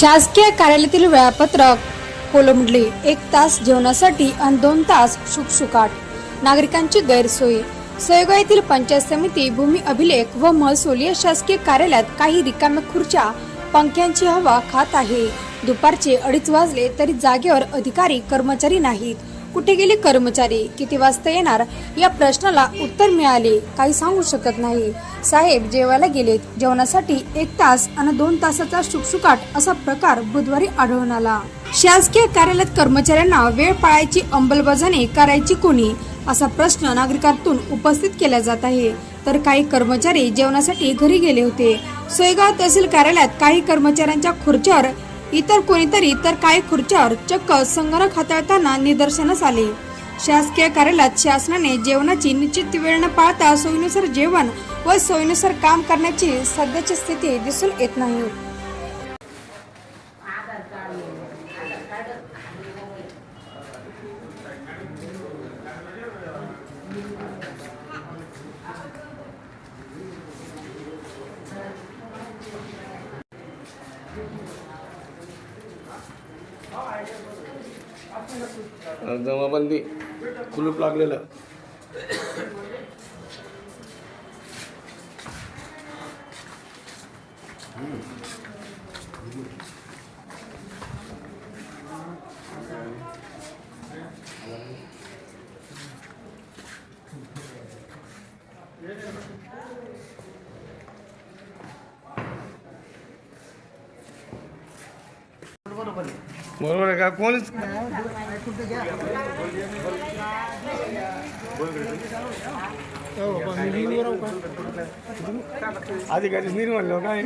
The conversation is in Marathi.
शासकीय कार्यालयातील वेळापत्रक कोलमडले. एक तास जेवणासाठी आणि दोन तास शुकशुकाट. नागरिकांची गैरसोय. सोयगाव येथील पंचायत समिती भूमी अभिलेख व महसूल या शासकीय कार्यालयात काही रिकाम्या खुर्च्या पंख्यांची हवा खात आहे. दुपारचे अडीच वाजले तरी जागेवर अधिकारी कर्मचारी नाहीत. कुठे गेले कर्मचारी? किती वाजता येणार? या प्रश्नाला उत्तर मिळाले. काही सांगू शकत नाही. साहेब जेवायला गेलेत. जेवणासाठी एक तास आणि दोन तासाचा शुकशुकाट असा प्रकार बुधवारी आढळून आला. शासकीय कार्यालयात कर्मचाऱ्यांना वेळ पाळायची अंमलबजावणी करायची कोणी? असा प्रश्न नागरिकांतून उपस्थित केला जात आहे. तर काही कर्मचारी जेवणासाठी घरी गेले होते. सोयगाव तहसील कार्यालयात काही कर्मचाऱ्यांच्या खुर्च्यावर इतर कोणीतरी तर काही खुर्च्यावर चक्क संगणक हाताळताना निदर्शनास आले. शासकीय कार्यालयात शासनाने जेवणाची निश्चित वेळ न पाळता सोयीनुसार जेवण व सोयीनुसार काम करण्याची सध्याची स्थिती दिसून येत नाही. जमाबंदी कुलूप लागलेलं. बरोबर आहे का कोणच अधिकारी निर्माण काय